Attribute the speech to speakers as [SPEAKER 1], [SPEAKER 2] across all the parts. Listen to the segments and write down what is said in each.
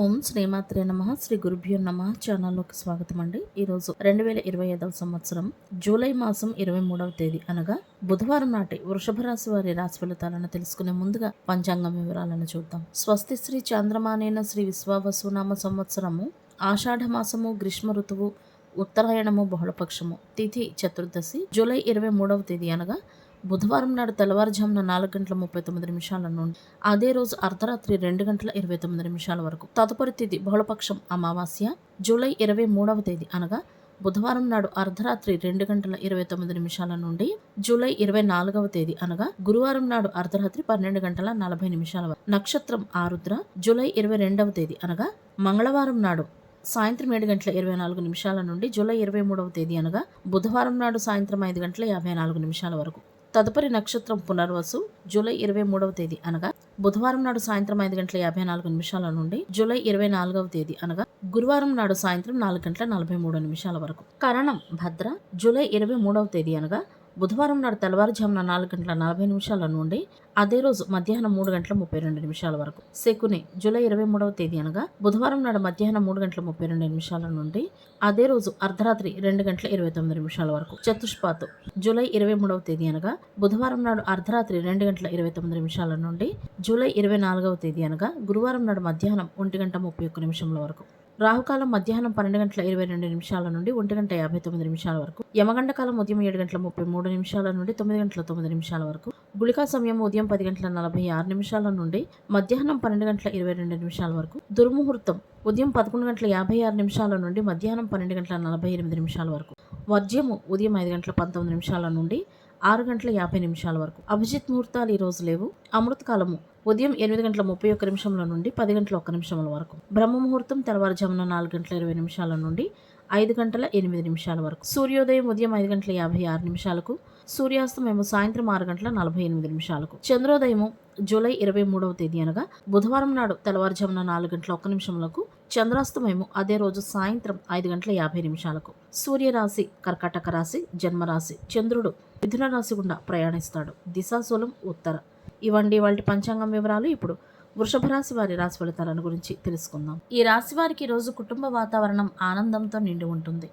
[SPEAKER 1] ఓం శ్రీమాత్రే నమ శ్రీ గురుభ్యో నమ. ఛానల్లోకి స్వాగతం అండి ఈరోజు రెండు వేల ఇరవై ఐదవ సంవత్సరం జూలై మాసం ఇరవై మూడవ తేదీ అనగా బుధవారం నాటి వృషభ రాశి వారి రాశి ఫలితాలను తెలుసుకునే ముందుగా పంచాంగం వివరాలను చూద్దాం. స్వస్తి శ్రీ చాంద్రమానేన శ్రీ విశ్వావసునామ సంవత్సరము ఆషాఢ మాసము గ్రీష్మ ఋతువు ఉత్తరాయణము బహుళపక్షము తిథి చతుర్దశి జూలై ఇరవై మూడవ తేదీ అనగా బుధవారం నాడు తెల్లవారుజామున నాలుగు గంటల ముప్పై తొమ్మిది నిమిషాల నుండి అదే రోజు అర్ధరాత్రి రెండు గంటల ఇరవై తొమ్మిది నిమిషాల వరకు. తదుపరి తేదీ బహుళపక్షం అమావాస్య జూలై ఇరవై మూడవ తేదీ అనగా బుధవారం నాడు అర్ధరాత్రి రెండు గంటల ఇరవై తొమ్మిది నిమిషాల నుండి జూలై ఇరవై నాలుగవ తేదీ అనగా గురువారం నాడు అర్ధరాత్రి పన్నెండు గంటల నలభై నిమిషాల వరకు. నక్షత్రం ఆరుద్ర జూలై ఇరవై రెండవ తేదీ అనగా మంగళవారం నాడు సాయంత్రం ఏడు గంటల ఇరవై నాలుగు నిమిషాల నుండి జూలై ఇరవై మూడవ తేదీ అనగా బుధవారం నాడు సాయంత్రం ఐదు గంటల యాభై నాలుగు నిమిషాల వరకు. తదుపరి నక్షత్రం పునర్వసు జూలై ఇరవై మూడవ తేదీ అనగా బుధవారం నాడు సాయంత్రం ఐదు గంటల యాభై నాలుగు నిమిషాల నుండి జూలై ఇరవై నాలుగవ తేదీ అనగా గురువారం నాడు సాయంత్రం నాలుగు గంటల నలభై మూడు నిమిషాల వరకు. కరణం భద్ర జూలై ఇరవై మూడవ తేదీ అనగా బుధవారం నాడు తెల్లవారుజామున నాలుగు గంటల నలభై నిమిషాల నుండి అదే రోజు మధ్యాహ్నం మూడు గంటల ముప్పై రెండు నిమిషాల వరకు. శకుని జూలై ఇరవై మూడవ తేదీ అనగా బుధవారం నాడు మధ్యాహ్నం మూడు గంటల ముప్పై రెండు నిమిషాల నుండి అదే రోజు అర్ధరాత్రి రెండు గంటల ఇరవై తొమ్మిది నిమిషాల వరకు. చతుష్పాత్ జూలై ఇరవై మూడవ తేదీ అనగా బుధవారం నాడు అర్ధరాత్రి రెండు గంటల ఇరవై తొమ్మిది నిమిషాల నుండి జూలై ఇరవై నాలుగవ తేదీ అనగా గురువారం నాడు మధ్యాహ్నం ఒంటి గంట ముప్పై ఒక్క నిమిషంల వరకు. రాహుకాలం మధ్యాహ్నం పన్నెండు గంటల ఇరవై రెండు నిమిషాల నుండి ఒంటి గంట యాభై తొమ్మిది నిమిషాల వరకు యమగండ కాలం ఉదయం ఏడు గంటల ముప్పై మూడు నిమిషాల నుండి తొమ్మిది గంటల తొమ్మిది నిమిషాల వరకు గుళికా సమయం ఉదయం పది గంటల నలభై ఆరు నిమిషాల నుండి మధ్యాహ్నం పన్నెండు గంటల ఇరవై రెండు నిమిషాల వరకు దుర్ముహూర్తం ఉదయం పదకొండు గంటల యాభై ఆరు నిమిషాల నుండి మధ్యాహ్నం పన్నెండు గంటల నలభై ఎనిమిది నిమిషాల వరకు వర్జ్యము ఉదయం ఐదు గంటల పంతొమ్మిది నిమిషాల నుండి ఆరు గంటల యాభై నిమిషాల వరకు. అభిజిత్ ముహూర్తాలు ఈరోజు లేవు. అమృతకాలము ఉదయం ఎనిమిది గంటల ముప్పై ఒక్క నిమిషంల నుండి పది గంటల ఒక్క నిమిషముల వరకు. బ్రహ్మ ముహూర్తం తెల్లవారుజామున నాలుగు గంటల ఇరవై నిమిషాల నుండి ఐదు గంటల ఎనిమిది నిమిషాల వరకు. సూర్యోదయం ఉదయం ఐదు గంటల యాభై ఆరు నిమిషాలకు సూర్యాస్తమయము సాయంత్రం ఆరు గంటల నలభై ఎనిమిది నిమిషాలకు. చంద్రోదయము జూలై ఇరవై మూడవ తేదీ అనగా బుధవారం నాడు తెల్లవారుజామున నాలుగు గంటల ఒక్క నిమిషములకు చంద్రాస్తమయము అదే రోజు సాయంత్రం ఐదు గంటల యాభై నిమిషాలకు. సూర్యరాశి కర్కాటక రాశి జన్మరాశి చంద్రుడు మిథున రాశి గుండా ప్రయాణిస్తాడు. దిశాశూలం ఉత్తర. ఇవ్వండి వాటి పంచాంగం వివరాలు ఇప్పుడు వృషభ రాశి వారి రాశి ఫలితాలను గురించి తెలుసుకుందాం. ఈ రాశి వారికి రోజు కుటుంబ వాతావరణం ఆనందంతో నిండి ఉంటుంది.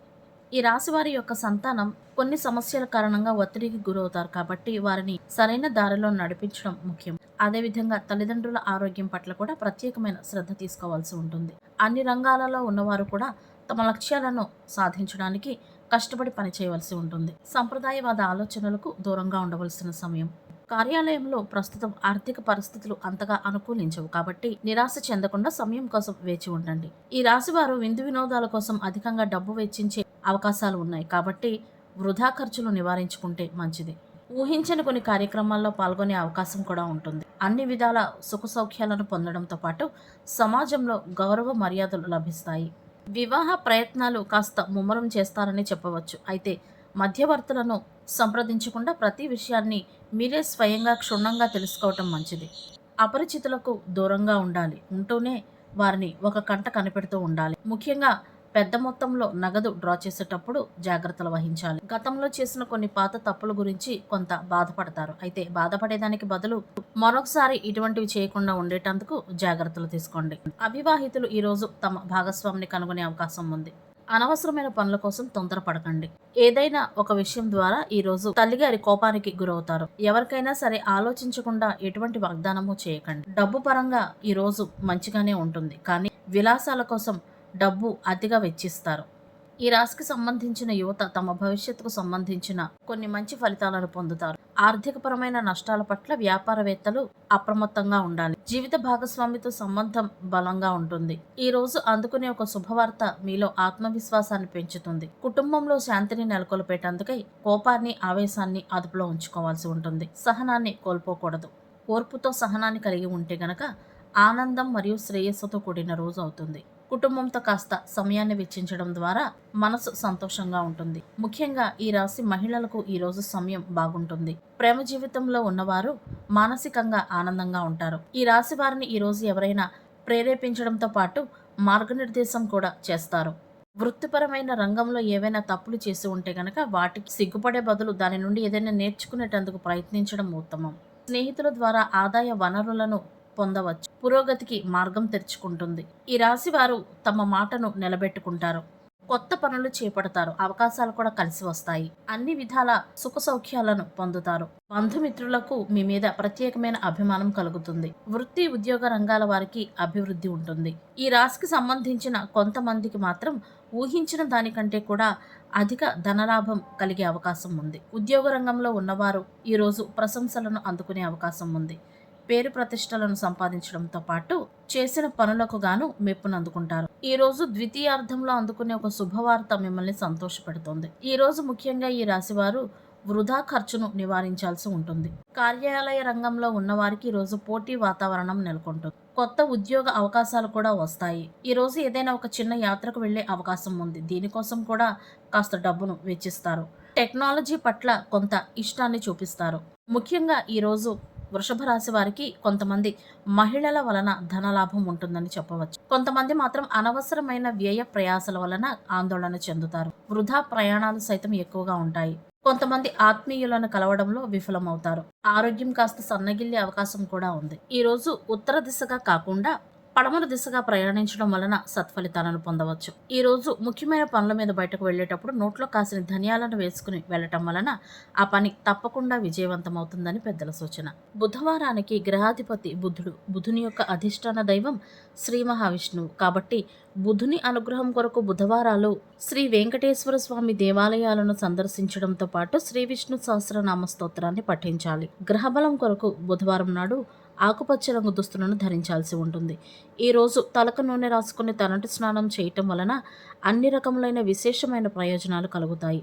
[SPEAKER 1] ఈ రాశి వారి యొక్క సంతానం కొన్ని సమస్యల కారణంగా ఒత్తిడికి గురవుతారు కాబట్టి వారిని సరైన దారిలో నడిపించడం ముఖ్యం. అదేవిధంగా తల్లిదండ్రుల ఆరోగ్యం పట్ల కూడా ప్రత్యేకమైన శ్రద్ధ తీసుకోవాల్సి ఉంటుంది. అన్ని రంగాలలో ఉన్నవారు కూడా తమ లక్ష్యాలను సాధించడానికి కష్టపడి పనిచేయవలసి ఉంటుంది. సంప్రదాయవాద ఆలోచనలకు దూరంగా ఉండవలసిన సమయం. కార్యాలయంలో ప్రస్తుతం ఆర్థిక పరిస్థితులు అంతగా అనుకూలించవు కాబట్టి నిరాశ చెందకుండా సమయం కోసం వేచి ఉండండి. ఈ రాశి వారు విందు వినోదాల కోసం అధికంగా డబ్బు వెచ్చించే అవకాశాలు ఉన్నాయి కాబట్టి వృధా ఖర్చులు నివారించుకుంటే మంచిది. ఊహించని కొన్ని కార్యక్రమాల్లో పాల్గొనే అవకాశం కూడా ఉంటుంది. అన్ని విధాల సుఖ సౌఖ్యాలను పొందడంతో పాటు సమాజంలో గౌరవ మర్యాదలు లభిస్తాయి. వివాహ ప్రయత్నాలు కాస్త ముమ్మరం చేస్తారని చెప్పవచ్చు. అయితే మధ్యవర్తులను సంప్రదించకుండా ప్రతి విషయాన్ని మీరే స్వయంగా క్షుణ్ణంగా తెలుసుకోవటం మంచిది. అపరిచితులకు దూరంగా ఉండాలి. ఉంటూనే వారిని ఒక కంట కనిపెడుతూ ఉండాలి. ముఖ్యంగా పెద్ద మొత్తంలో నగదు డ్రా చేసేటప్పుడు జాగ్రత్తలు వహించాలి. గతంలో చేసిన కొన్ని పాత తప్పుల గురించి కొంత బాధపడతారు. అయితే బాధపడేదానికి బదులు మరొకసారి ఇటువంటివి చేయకుండా ఉండేటందుకు జాగ్రత్తలు తీసుకోండి. అవివాహితులు ఈరోజు తమ భాగస్వామిని కనుగొనే అవకాశం ఉంది. అనవసరమైన పనుల కోసం తొందరపడకండి. ఏదైనా ఒక విషయం ద్వారా ఈ రోజు తల్లిగారి కోపానికి గురవుతారు. ఎవరికైనా సరే ఆలోచించకుండా ఎటువంటి వాగ్దానము చేయకండి. డబ్బు పరంగా ఈ రోజు మంచిగానే ఉంటుంది. కానీ విలాసాల కోసం డబ్బు అతిగా వెచ్చిస్తారు. ఈ రాశికి సంబంధించిన యువత తమ భవిష్యత్తుకు సంబంధించిన కొన్ని మంచి ఫలితాలను పొందుతారు. ఆర్థికపరమైన నష్టాల పట్ల వ్యాపారవేత్తలు అప్రమత్తంగా ఉండాలి. జీవిత భాగస్వామితో సంబంధం బలంగా ఉంటుంది. ఈ రోజు అందుకునే ఒక శుభవార్త మీలో ఆత్మవిశ్వాసాన్ని పెంచుతుంది. కుటుంబంలో శాంతిని నెలకొల్పేటందుకై కోపాన్ని ఆవేశాన్ని అదుపులో ఉంచుకోవాల్సి ఉంటుంది. సహనాన్ని కోల్పోకూడదు. ఓర్పుతో సహనాన్ని కలిగి ఉంటే గనక ఆనందం మరియు శ్రేయస్సుతో కూడిన రోజు అవుతుంది. కుటుంబంతో కాస్త సమయాన్ని వెచ్చించడం ద్వారా మనసు సంతోషంగా ఉంటుంది. ముఖ్యంగా ఈ రాశి మహిళలకు ఈ రోజు సమయం బాగుంటుంది. ప్రేమ జీవితంలో ఉన్నవారు మానసికంగా ఆనందంగా ఉంటారు. ఈ రాశి వారిని ఈరోజు ఎవరైనా ప్రేరేపించడంతో పాటు మార్గనిర్దేశం కూడా చేస్తారు. వృత్తిపరమైన రంగంలో ఏవైనా తప్పులు చేసి ఉంటే గనక వాటికి సిగ్గుపడే బదులు దాని నుండి ఏదైనా నేర్చుకునేటందుకు ప్రయత్నించడం ఉత్తమం. స్నేహితుల ద్వారా ఆదాయ వనరులను పొందవచ్చు. పురోగతికి మార్గం తెరుచుకుంటుంది. ఈ రాశి వారు తమ మాటను నిలబెట్టుకుంటారు. కొత్త పనులు చేపడతారు. అవకాశాలు కూడా కలిసి వస్తాయి. అన్ని విధాల సుఖ సౌఖ్యాలను పొందుతారు. బంధుమిత్రులకు మీ మీద ప్రత్యేకమైన అభిమానం కలుగుతుంది. వృత్తి ఉద్యోగ రంగాల వారికి అభివృద్ధి ఉంటుంది. ఈ రాశికి సంబంధించిన కొంతమందికి మాత్రం ఊహించిన దానికంటే కూడా అధిక ధనలాభం కలిగే అవకాశం ఉంది. ఉద్యోగ రంగంలో ఉన్నవారు ఈరోజు ప్రశంసలను అందుకునే అవకాశం ఉంది. పేరు ప్రతిష్టలను సంపాదించడంతో పాటు చేసిన పనులకు గాను మెప్పును అందుకుంటారు ఈ రోజు ద్వితీయార్థంలో అందుకునే ఒక శుభవార్త మిమ్మల్ని సంతోషపెడుతుంది. ఈ రోజు ముఖ్యంగా ఈ రాశివారు వృధా ఖర్చును నివారించాల్సి ఉంటుంది. కార్యాలయ రంగంలో ఉన్నవారికి ఈ రోజు పోటీ వాతావరణం నెలకొంటుంది. కొత్త ఉద్యోగ అవకాశాలు కూడా వస్తాయి. ఈ రోజు ఏదైనా ఒక చిన్న యాత్రకు వెళ్ళే అవకాశం ఉంది. దీనికోసం కూడా కాస్త డబ్బును వెచ్చిస్తారు. టెక్నాలజీ పట్ల కొంత ఇష్టాన్ని చూపిస్తారు. ముఖ్యంగా ఈరోజు వృషభ రాశి వారికి కొంతమంది మహిళల వలన ధనలాభం ఉంటుందని చెప్పవచ్చు. కొంతమంది మాత్రం అనవసరమైన వ్యయ ప్రయాసల వలన ఆందోళన చెందుతారు. వృధా ప్రయాణాలు సైతం ఎక్కువగా ఉంటాయి. కొంతమంది ఆత్మీయులను కలవడంలో విఫలమవుతారు. ఆరోగ్యం కాస్త సన్నగిల్లే అవకాశం కూడా ఉంది. ఈ రోజు ఉత్తర దిశగా కాకుండా పడమర దిశగా ప్రయాణించడం వలన సత్ఫలితాలను పొందవచ్చు. ఈ రోజు ముఖ్యమైన పనుల మీద బయటకు వెళ్ళేటప్పుడు నోట్లో కాసిన ధనియాలను వేసుకుని వెళ్ళటం వలన ఆ పని తప్పకుండా విజయవంతమవుతుందని పెద్దల సూచన. బుధవారానికి గ్రహాధిపతి బుధుడు బుధుని యొక్క అధిష్టాన దైవం శ్రీ మహావిష్ణువు. కాబట్టి బుధుని అనుగ్రహం కొరకు బుధవారాలు శ్రీ వెంకటేశ్వర స్వామి దేవాలయాలను సందర్శించడంతో పాటు శ్రీ విష్ణు సహస్రనామ స్తోత్రాన్ని పఠించాలి. గ్రహబలం కొరకు బుధవారం నాడు ఆకుపచ్చ రంగు దుస్తులను ధరించాల్సి ఉంటుంది. ఈరోజు తలకు నూనె రాసుకుని తలంటి స్నానం చేయటం వలన అన్ని రకములైన విశేషమైన ప్రయోజనాలు కలుగుతాయి.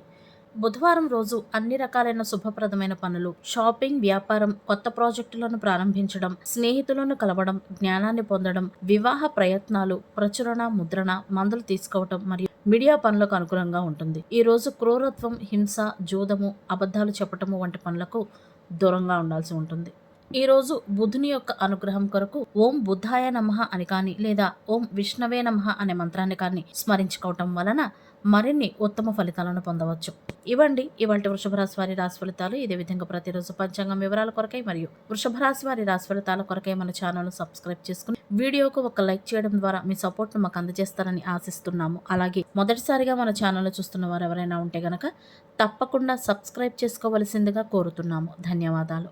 [SPEAKER 1] బుధవారం రోజు అన్ని రకాలైన శుభప్రదమైన పనులు షాపింగ్ వ్యాపారం కొత్త ప్రాజెక్టులను ప్రారంభించడం స్నేహితులను కలవడం జ్ఞానాన్ని పొందడం వివాహ ప్రయత్నాలు ప్రచురణ ముద్రణ మందులు తీసుకోవటం మరియు మీడియా పనులకు అనుకూలంగా ఉంటుంది. ఈ రోజు క్రూరత్వం హింస జూదము అబద్ధాలు చెప్పటము వంటి పనులకు దూరంగా ఉండాల్సి ఉంటుంది. ఈరోజు బుధుని యొక్క అనుగ్రహం కొరకు ఓం బుద్ధాయ నమః అని కానీ లేదా ఓం విష్ణవే నమః అనే మంత్రాన్ని కానీ స్మరించుకోవటం వలన మరిన్ని ఉత్తమ ఫలితాలను పొందవచ్చు. ఇవ్వండి. ఇవాళ వృషభరాశి వారి రాశి ఫలితాలు ఇదే విధంగా ప్రతిరోజు పంచాంగం వివరాల కొరకై మరియు వృషభరాశి వారి రాశి ఫలితాల కొరకై మన ఛానల్ సబ్స్క్రైబ్ చేసుకుని వీడియోకు ఒక లైక్ చేయడం ద్వారా మీ సపోర్ట్ను మాకు అందజేస్తారని ఆశిస్తున్నాము. అలాగే మొదటిసారిగా మన ఛానల్ చూస్తున్న వారు ఎవరైనా ఉంటే గనక తప్పకుండా సబ్స్క్రైబ్ చేసుకోవలసిందిగా కోరుతున్నాము. ధన్యవాదాలు.